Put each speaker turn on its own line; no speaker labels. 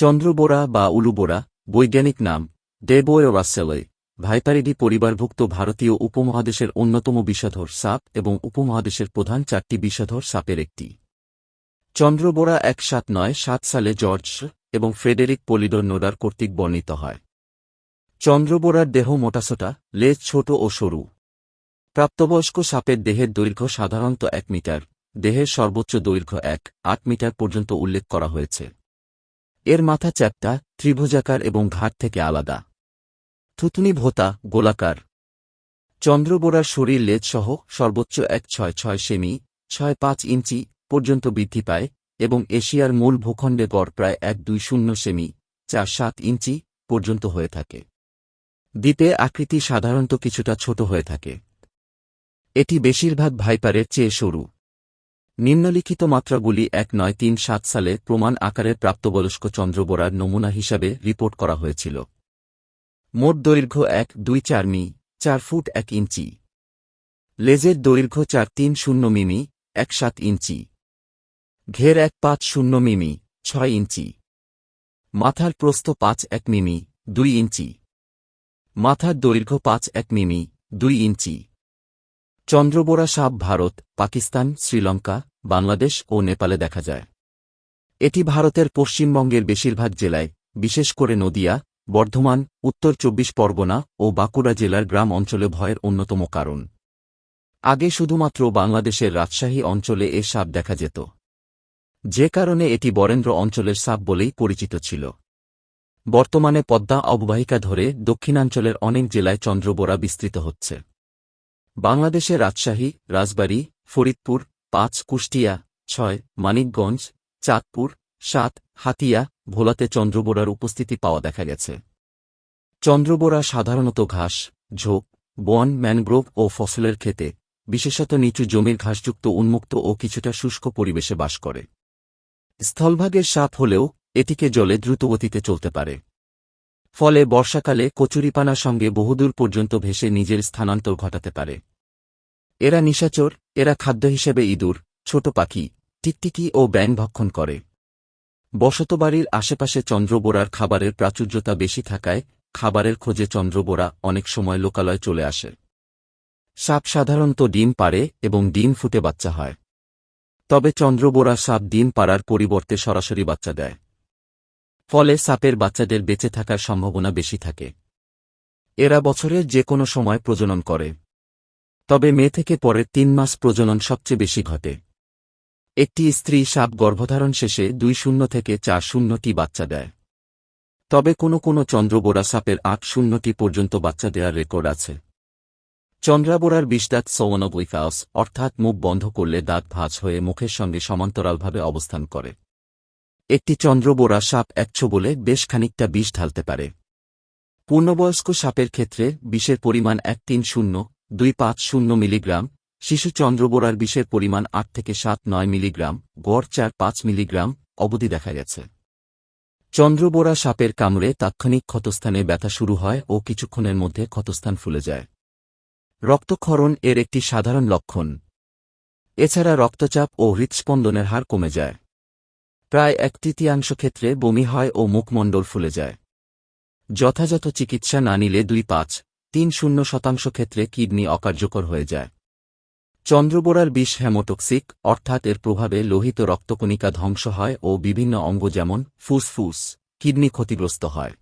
চন্দ্রবোরা বা উলুবোরা, বৈজ্ঞানিক নাম ডেবোয় রাসেলয় ভাইতারিডি পরিবারভুক্ত ভারতীয় উপমহাদেশের অন্যতম বিষধর সাপ এবং উপমহাদেশের প্রধান চারটি বিষধর সাপের একটি। চন্দ্রবোরা এক সাত নয় সাত সালে জর্জ এবং ফ্রেডেরিক পলিডোর নোডার কর্তৃক বর্ণিত হয়। চন্দ্রবোরার দেহ মোটাসোটা, লেজ ছোট ও সরু। প্রাপ্তবয়স্ক সাপের দেহের দৈর্ঘ্য সাধারণত এক মিটার, দেহের সর্বোচ্চ দৈর্ঘ্য এক, আট মিটার পর্যন্ত উল্লেখ করা হয়েছে। এর মাথা চ্যাপ্টা ত্রিভুজাকার এবং ঘাট থেকে আলাদা। থুতনি ভোতা, গোলাকার। চন্দ্রবোরার শরীর লেজসহ সর্বোচ্চ এক ছয় ছয় সেমি, ছয় পাঁচ ইঞ্চি পর্যন্ত বৃদ্ধি পায় এবং এশিয়ার মূল ভূখণ্ডে গড় প্রায় এক দুই শূন্য সেমি, চার সাত ইঞ্চি পর্যন্ত হয়ে থাকে। দ্বীপে আকৃতি সাধারণত কিছুটা ছোট হয়ে থাকে। এটি বেশিরভাগ ভাইপারের চেয়ে সরু। নিম্নলিখিত মাত্রাগুলি এক নয় তিন সাত সালে প্রমাণ আকারের প্রাপ্তবয়স্ক চন্দ্রবোরার নমুনা হিসাবে রিপোর্ট করা হয়েছিল। মোট দৈর্ঘ্য এক, দুই চার মি, চার ফুট এক ইঞ্চি। লেজের দৈর্ঘ্য চার তিন শূন্য মিমি, এক সাত ইঞ্চি। ঘের এক পাঁচ শূন্য মিমি, ছয় ইঞ্চি। মাথার প্রস্থ পাঁচ এক মিমি, দুই ইঞ্চি। মাথার দৈর্ঘ্য পাঁচ এক মিমি, দুই ইঞ্চি। চন্দ্রবোরা সাপ ভারত, পাকিস্তান, শ্রীলঙ্কা বাংলাদেশ ও নেপালে দেখা যায়। এটি ভারতের পশ্চিমবঙ্গের বেশিরভাগ জেলায়, বিশেষ করে নদিয়া, বর্ধমান, উত্তর চব্বিশ পরগনা ও বাঁকুড়া জেলার গ্রাম অঞ্চলে ভয়ের অন্যতম কারণ। আগে শুধুমাত্র বাংলাদেশের রাজশাহী অঞ্চলে এ সাপ দেখা যেত। যে কারণে এটি বরেন্দ্র অঞ্চলের সাপ বলেই পরিচিত ছিল। বর্তমানে পদ্মা অববাহিকা ধরে দক্ষিণাঞ্চলের অনেক জেলায় চন্দ্রবোরা বিস্তৃত হচ্ছে। বাংলাদেশে রাজশাহী, রাজবাড়ী, ফরিদপুর পাঁচ কুষ্টিয়া, ছয় মানিকগঞ্জ, চাঁদপুর, সাত হাতিয়া, ভোলাতে চন্দ্রবোরার উপস্থিতি পাওয়া দেখা গেছে। চন্দ্রবোরা সাধারণত ঘাস, ঝোপ, বন, ম্যানগ্রোভ ও ফসলের ক্ষেতে, বিশেষত নিচু জমির ঘাসযুক্ত উন্মুক্ত ও কিছুটা শুষ্ক পরিবেশে বাস করে। স্থলভাগের সাপ হলেও এটিকে জলে দ্রুত দ্রুতগতিতে চলতে পারে। ফলে বর্ষাকালে কচুরিপানার সঙ্গে বহুদূর পর্যন্ত ভেসে নিজের স্থানান্তর ঘটাতে পারে। এরা নিশাচর, এরা খাদ্য হিসেবে ইঁদুর, ছোট পাখি, টিকটিকি ও ব্যাং ভক্ষণ করে। বসতবাড়ির আশেপাশে চন্দ্রবোরার খাবারের প্রাচুর্যতা বেশি থাকায় খাবারের খোঁজে চন্দ্রবোরা অনেক সময় লোকালয় চলে আসে। সাপ সাধারণত ডিম পারে এবং ডিম ফুটে বাচ্চা হয়। তবে চন্দ্রবোরা সাপ ডিম পাড়ার পরিবর্তে সরাসরি বাচ্চা দেয়। ফলে সাপের বাচ্চাদের বেঁচে থাকার সম্ভাবনা বেশি থাকে। এরা বছরের যে কোনো সময় প্রজনন করে। তবে মে থেকে পরের তিন মাস প্রজনন সবচেয়ে বেশি ঘটে। একটি স্ত্রী সাপ গর্ভধারণ শেষে দুই শূন্য থেকে চার শূন্যটি বাচ্চা দেয়। তবে কোনো কোনো চন্দ্রবোরা সাপের আট শূন্যটি পর্যন্ত বাচ্চা দেওয়ার রেকর্ড আছে। চন্দ্রাবোরার বিষদাঁত সৌনবৈকাস অর্থাৎ মুখ বন্ধ করলে দাঁত ভাঁজ হয়ে মুখের সঙ্গে সমান্তরালভাবে অবস্থান করে। একটি চন্দ্রবোরা সাপ একশো বলে বেশ খানিকটা বিষ ঢালতে পারে। পূর্ণবয়স্ক সাপের ক্ষেত্রে বিষের পরিমাণ এক তিন শূন্য দুই পাঁচ শূন্য মিলিগ্রাম, শিশু চন্দ্রবোরার বিষের পরিমাণ আট থেকে সাত নয় মিলিগ্রাম, গড় চার পাঁচ মিলিগ্রাম, অবধি দেখা গেছে। চন্দ্রবোরা সাপের কামড়ে তাৎক্ষণিক ক্ষতস্থানে ব্যথা শুরু হয় ও কিছুক্ষণের মধ্যে ক্ষতস্থান ফুলে যায়। রক্তক্ষরণ এর একটি সাধারণ লক্ষণ। এছাড়া রক্তচাপ ও হৃৎস্পন্দনের হার কমে যায়। প্রায় এক তৃতীয়াংশ ক্ষেত্রে বমি হয় ও মুখমণ্ডল ফুলে যায়। যথাযথ চিকিৎসা না নিলে দুই পাঁচ তিন শূন্য শতাংশ ক্ষেত্রে কিডনি অকার্যকর হয়ে যায়। চন্দ্রবোরার বিষ হ্যামোটক্সিক অর্থাৎ এর প্রভাবে লোহিত রক্তকণিকা ধ্বংস হয় ও বিভিন্ন অঙ্গ যেমন ফুসফুস, কিডনি ক্ষতিগ্রস্ত হয়।